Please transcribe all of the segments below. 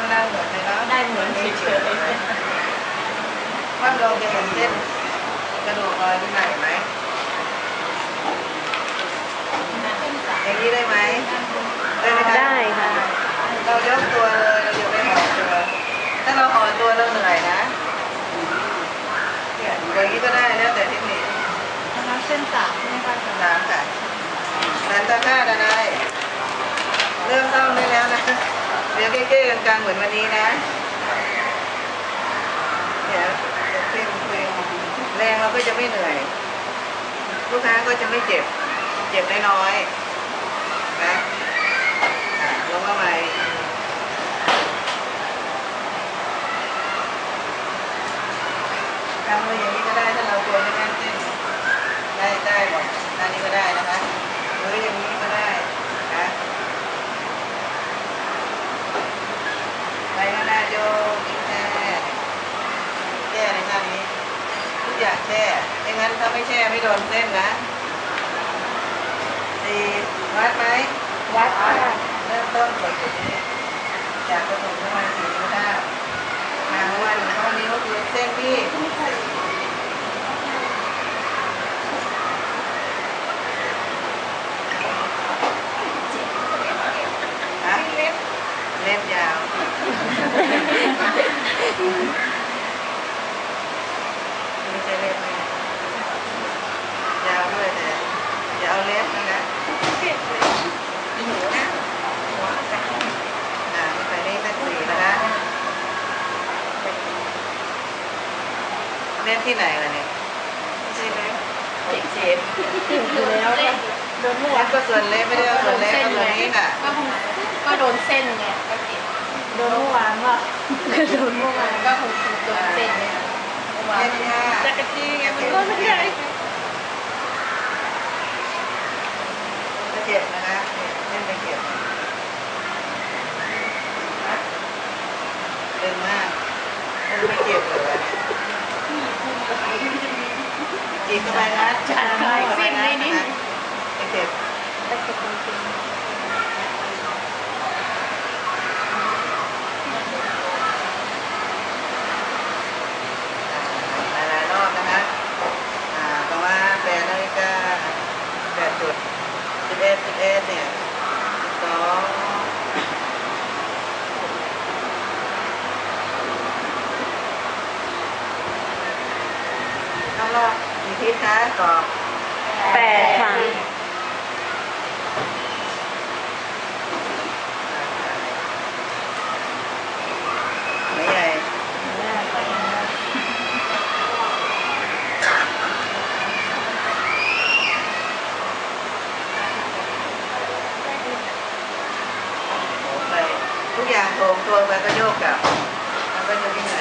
าจารย์กำลังเหมือนเลยเนาะได้เหมือนเฉยว่าเราจะเห็นเส้นกระดูกรอยที่ไหนไหมอย่างนี้ได้ไหมได้ไหมคะได้ค่ะ เรายกตัวเลยเราอย่าไปห่อตัวถ้าเราห่อตัวเราเหนื่อยนะเนี่ยอย่างนี้ก็ได้แล้วแต่เทคนิคน้ำเส้นสามใช่ไหมคะอาจารย์น้ำค่ะนันตะค่าดนายเริ่มต้องได้แล้วนะเดี๋ยวเก้ๆกลางเหมือนวันนี้นะ เดี๋ยวจะเพ่งคุยแรงเราก็จะไม่เหนื่อย ลูกค้าก็จะไม่เจ็บ เจ็บน้อยๆนะลงมาใหม่ทำเลยอย่างนี้ก็ได้ถ้าเราตัวไม่แน่นเส้นได้ได้หมดอันนี้ก็ได้นะคะหรืออย่างนี้ก็ได้นะไปข้างหน้าโยกแช่แช่ในท่านี้ ทุก อย่างแช่ไม่งั้นถ้าไม่แช่ไม่โดนเส้นนะสี่วัดไหมวัดค่ะเริ่มต้นกดจุดนี้จากกระตุกประมาณสี่นิ้วเก้าห่างประมาณหนึ่งข้อนิ้วคือเส้นที่ฮะเล็บเล็บยาวไม่ใช่เล็บไม่ยาวด้วยแต่อย่าเอาเล็บนะคะหนูนะหัวจารย์อ่าไปเลขสี่นะคะเล่นที่ไหนล่ะเนี่ยใช่เล็บเจ็บเจ็บอยู่แล้วก็โดนหัวก็ส่วนเล็บไม่ได้เอาส่วนเล็บก็ส่วนนี้ค่ะก็คงก็โดนเส้นไงก็เจ็บโดนเมื่อวานว่าโดนเมื่อวานก็คงโดนเส้นเนี่ย เมื่อวานเล่นค่ะจักรจีไงมันก็ไม่ได้จะเจ็บนะคะเล่นไปเจ็บนะดึงมากมันไม่เจ็บเลยอะจีบเข้าไปนะจีบไม่เจ็บต่เจ็บจริง หลายๆรอบนะคะ อ่าประมาณแปดนาฬิกาแปดจุดสิบเอ็ดสิบเอ็ดเนี่ยสิบสองรอบรอบกี่ทิศคะตอบ แปดค่ะ ไม่ใหญ่โอ้ไปทุกอย่างโถงตัวไปก็โยกกลับมันก็จะวิ่งไหน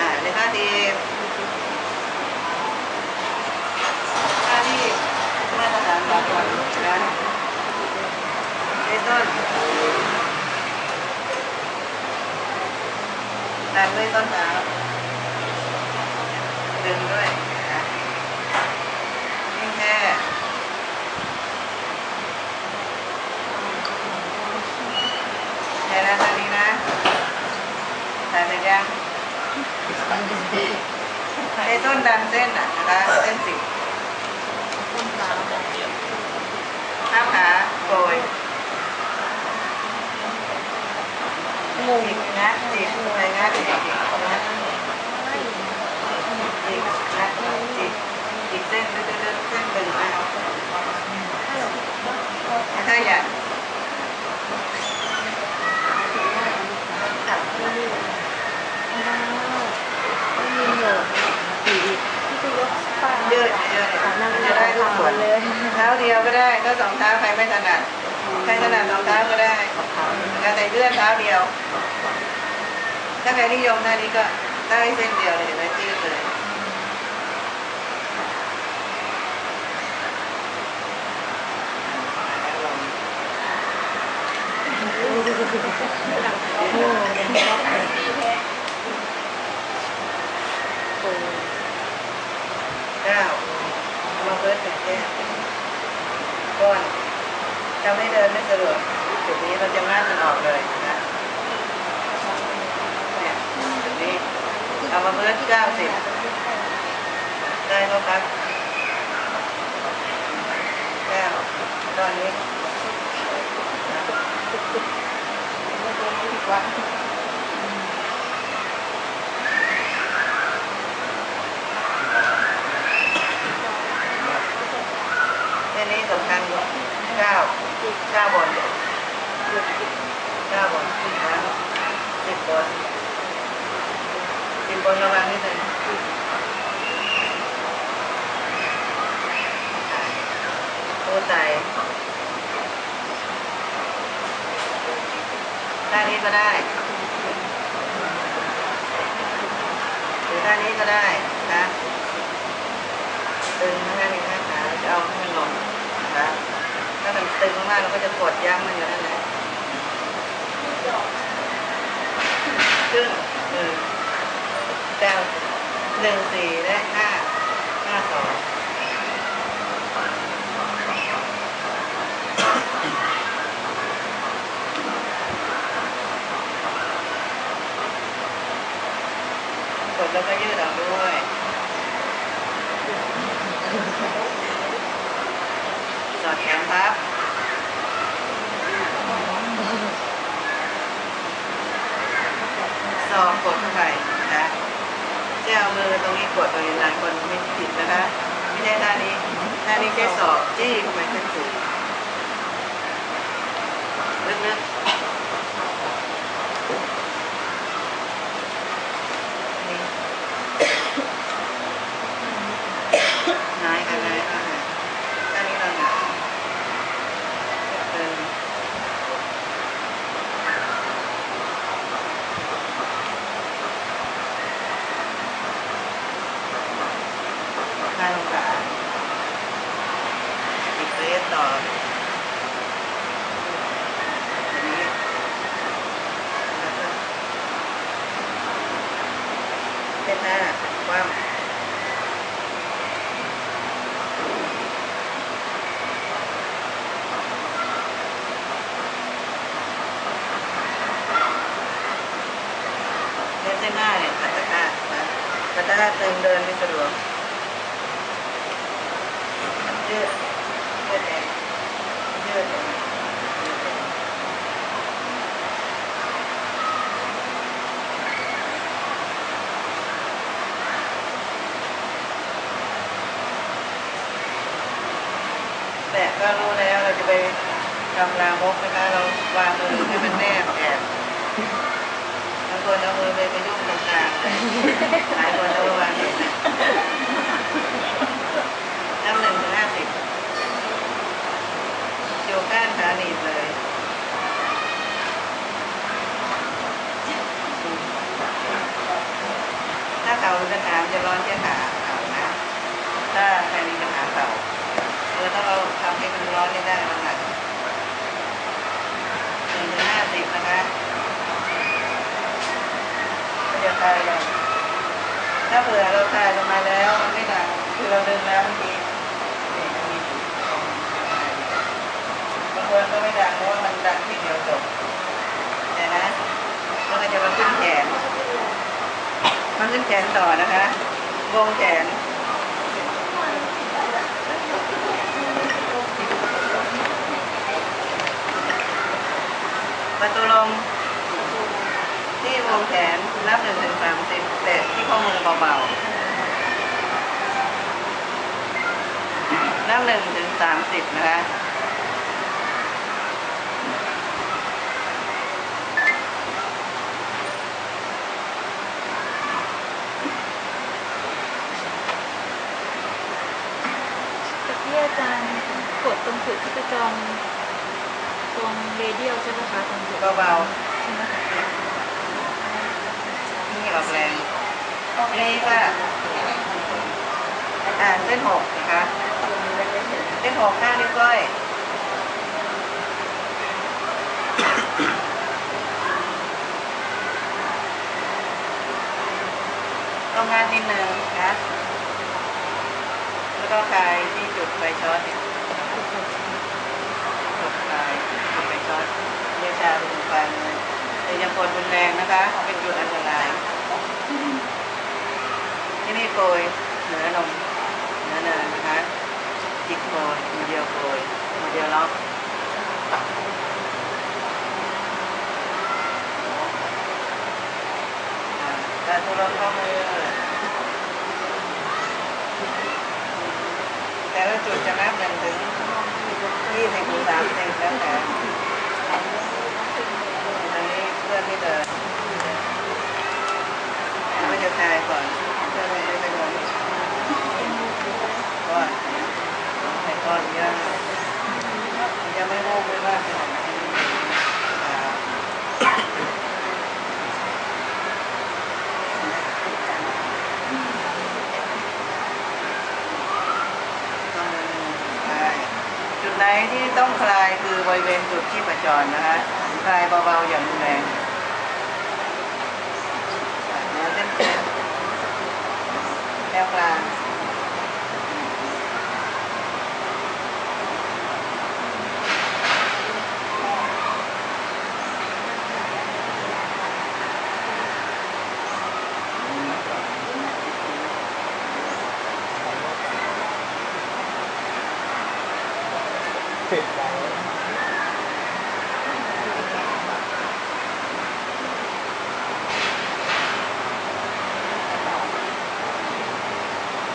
อ่าในท่าทีท่าที่มาตรฐานบางคนนะในต้น ดันด้วยต้นเท้าดึงด้วยนะยิ่งแค่แค่นั้นทางนี้นะถ่ายเสร็จยังไอ้ต้นดันเส้นอะนะคะเส้นสิบต้นขาห้ามขาโกย มุมงัดจิกมุมะไรงัดจิกงัดจิกงัดจิกจิกเส้นเรื่อยๆเส้นเป็นอะไรถ้าอยากยืดยืดจะได้ทุกส่วนเท้าเดียวก็ได้ถ้าสองเท้าใครไม่ถนัด ใครถนัดสองเท้าก็ได้แล้วแต่เลื่อนเท้าเดียว ถ้าใครนิยมท่านี้ก็ได้เส้นเดียวเลยเห็นไหมยืดเลยเก้าเอามาเบิร์ดถึงแก้ก้อน ทำให้เดินไม่สะดวกจุดนี้เราจะงัดมันออกเลยนะเนี่ยจุดนี้เอามาเบิร์ดเก้าสิบได้ก็ครับเก้าตอนนี้แค่นี้สำคัญ เก้าเก้าบนเก้าบนนะสิบบนสิบบนระวังนิดนึงตัวไตด้านนี้ก็ได้หรือด้านนี้ก็ได้นะตึงนะนี่นะขาจะเอาให้มันลงนะคะ ถ้ามันตึงมากๆเราก็จะกดย้ำมันอยู่นั่นแหละซึ่งหนึ่งแต้วหนึ่งสี่และห้าห้าสองกดแล้วก็ยืดออกด้วย อดแขนพับซองกดเข้าไปนะจะเอามือตรงนี้กดโดยหลายคนไม่ผิดนะคะ ไม่ได้ท่านี้ท่านี้แค่สอบจี้เข้าไปแค่ถูกลึกๆนี่นายกันนายกันนะท่านี้เราหนาเดิน ห้าองศาอีกเฟสต่ออันนี้แล้วก็เส้นหน้าความเส้นเส้นหน้าเนี่ยขัดตะกร้านะขัดตะกร้าตึงเดินไม่สะดวก ยืดยืดเองยืดเองแต่ก็รู้แล้วเราจะไปทำลามกนะคะเราวางมือให้มันแนบแอบบางคนเอามือไปไปยุ่งตรงกลางหลายคนเอามาวางอย่างนี้น้ำหนึ่งถึงห้าสิบโยก้านขาหนีบเลย ถ้าเข่ามีปัญหามันจะร้อนแค่ขาเข่านะถ้าใครมีปัญหาเข่าเราต้องเราทำให้มันร้อนให้ได้มันหนักหนึ่งถึงห้าสิบนะคะก็จะคลายลงถ้าเผื่อเราคลายลงมาแล้วมันไม่ดังคือเราเดึงแล้วมันมีนี่มันมีจุดตรงบางคนก็ไม่ดังเพราะว่ามันดังที่เดียวจบแต่นะมันก็จะมาขึ้นแขนมันขึ้นแขนต่อนะคะวงแขนประตูลง โรงแขนนับหนึ่งถึงสามสิบแตะที่ข้อมือเบาๆ นับหนึ่งถึงสามสิบนะคะที่อาจารย์กดตรงจุดที่กระจองตรงเรเดียลใช่ไหมคะตรงจุดเบาๆ อกแรงนี่ค่ะอ่าเส้นหกนะคะเส้นหกข้างนิ้วก้อยทำงานนิดนึงนะแล้วก็คลายที่จุดไฟช็อตเนี่ยจุดคลายจุดไฟช็อตเรียชาเป็นไฟเลยแต่ยังกดรุนแรงนะคะ เป็นจุดอันตราย โกยเหนือนมเหนือเนินนะคะจิกโกยมือเดียวโกยมือเดียวล็อกอ่าการทุลงข้อมือแต่ละจุดจะนับหนึ่งถึงยี่สิบถึงสามสิบแล้วแต่อันนี้เพื่อนที่เดินไม่จะทายก่อน เพื่อนไม่ได้ไปโดนก้อนยอะยังไม่รู้ไม่ว่าขนาดไหนใช่จุดไหนที่ต้องคลายคือบริเวณจุดที่ประจรนะคะคลายเบาๆอย่างรุนแรงเนื้อเส้นเส้นแนวกลาง ติดใจ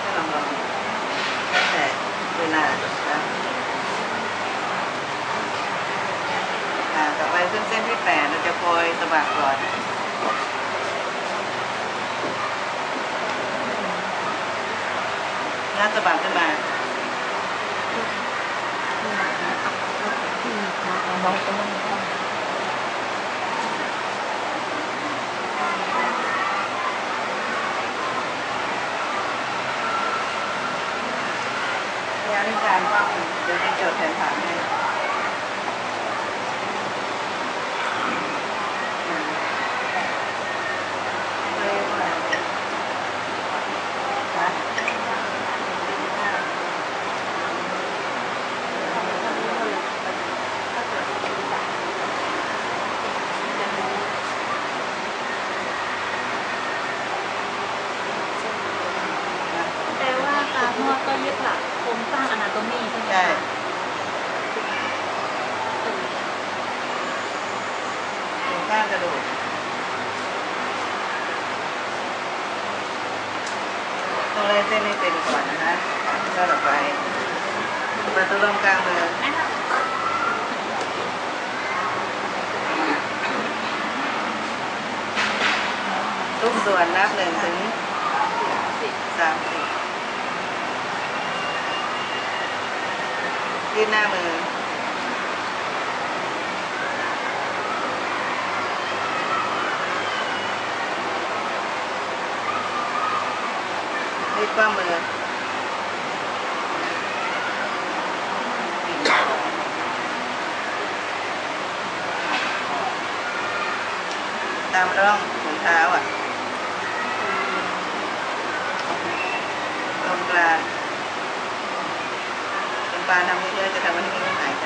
ให้ลองลองแล้วแต่ นาดนะต่อไปขึ้นเส้นที่แปดเราจะโกยสะบักก่อนน่าสะบักขึ้นมาน้องก็ไม่ได้ ยานิ การว่าเดี๋ยวจะจดแผนผังให้อืมเร็วมากเลยนะนะ แปลว่าการนวดก็ยึดหลักโครงสร้างอนาโตมีใช่ไหม ใช่ คะ ตรงข้างกระดูกต้องไล่เส้นให้เป็นก่อนนะคะ ก็ต่อไปประตูลมกลางมือทุกส่วนนับหนึ่งถึงสามสิบยืดหน้ามือยืดกว้างมือ ตามร่องถุงเท้าอะ ตรงกลาง ตรงกลางทำเยอะๆจะทำให้ไม่หายใจ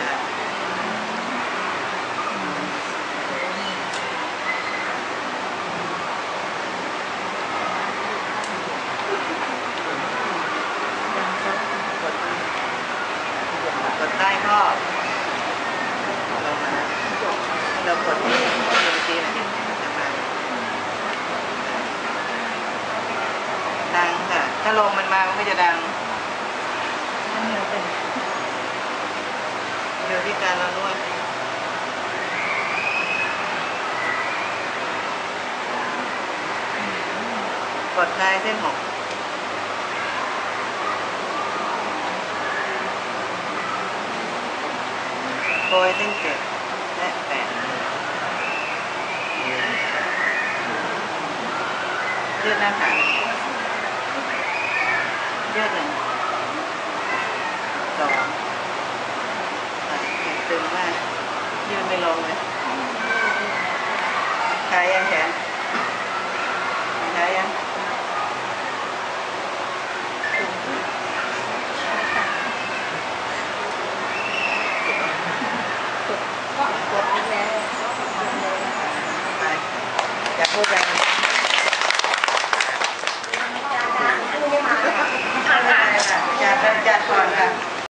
ดคลายเส้นหกโดยเส้นเจ็ดและแปดยืดหน้าขายืดหนึ่งสองสามตึงมากยืดไม่ลงเลยขายยังแขนขายยัง พูดยังอยากอยากก่อนค่ะ